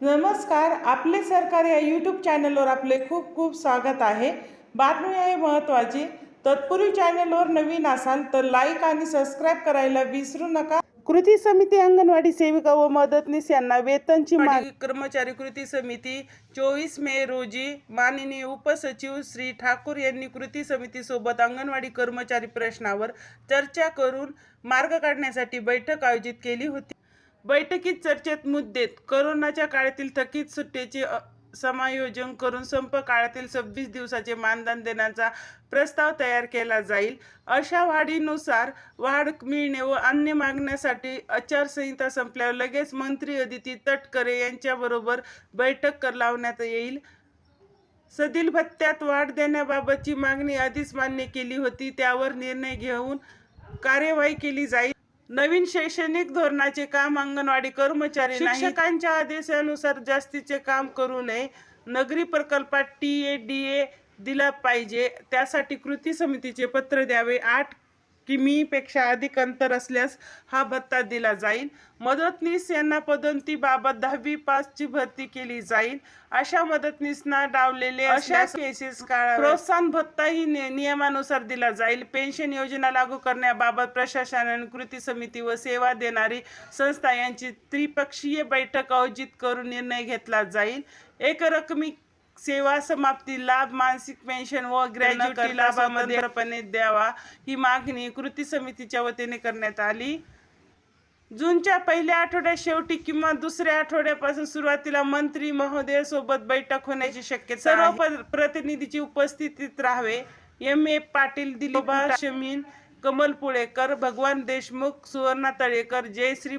नमस्कार आपले सरकार या यूट्यूब चॅनलवर आपले खूप खूप स्वागत आहे. बातमी आहे महत्त्वाची तत्पूर्वी चॅनलवर नवीन असाल तर लाईक आणि सबस्क्राईब करायला विसरू नका. कृती समिती अंगणवाडी सेविका व मदतनीस यांना वेतनची मागणी कर्मचारी कृती समिती चोवीस मे रोजी माननीय उपसचिव श्री ठाकूर यांनी कृती समितीसोबत अंगणवाडी कर्मचारी प्रश्नावर चर्चा करून मार्ग काढण्यासाठी बैठक आयोजित केली होती. बैठकीत चर्चेत मुद्देत करोनाच्या काळातील थकीत सुट्टीचे समायोजन करून संप काळातील सव्वीस दिवसाचे मानधन देण्याचा प्रस्ताव तयार केला जाईल. अशा वाढीनुसार वाढ मिळणे व अन्य मागण्यासाठी आचारसंहिता संपल्यावर लगेच मंत्री अदिती तटकरे यांच्याबरोबर बैठक कर लावण्यात येईल. सदील भत्त्यात वाढ देण्याबाबतची मागणी आधीच मान्य केली होती त्यावर निर्णय घेऊन कार्यवाही केली जाईल. नवीन शैक्षणिक धोरणाचे काम अंगणवाडी कर्मचारी शिक्षकांच्या आदेशानुसार जास्तीचे काम करू नये. नगरी प्रकल्पात टी ए डी ए दिला पाहिजे. त्यासाठी कृती समितीचे पत्र द्यावे. आठ किमीपेक्षा अधिक अंतर असल्यास हा भत्ता दिला जाईल. मदतनीस यांना पदोन्नतीबाबत दहावी पासची भरती केली जाईल. अशा मदतनीसना डावलेले अशा केसेस प्रोत्साहन भत्ताही नि- नियमानुसार दिला जाईल. पेन्शन योजना लागू करण्याबाबत प्रशासनाने कृती समिती व सेवा देणारी संस्था यांची त्रिपक्षीय बैठक आयोजित करून निर्णय घेतला जाईल. एकरकमी सेवा समाप्ती लाभ मानसिक पेन्शन व ग्रॅज्युटी लाभामध्ये द्यावा ही मागणी कृती समितीच्या वतीने करण्यात आली. जूनच्या पहिल्या आठवड्यात शेवटी किंवा दुसऱ्या आठवड्यापासून सुरुवातीला मंत्री महोदय सोबत बैठक होण्याची शक्यता सर्व प्रतिनिधीची उपस्थितीत राहावे. एम. ए. पाटील दिलीप शमीन कमल पुळेकर भगवान देशमुख सुवर्णा तळेकर जयश्री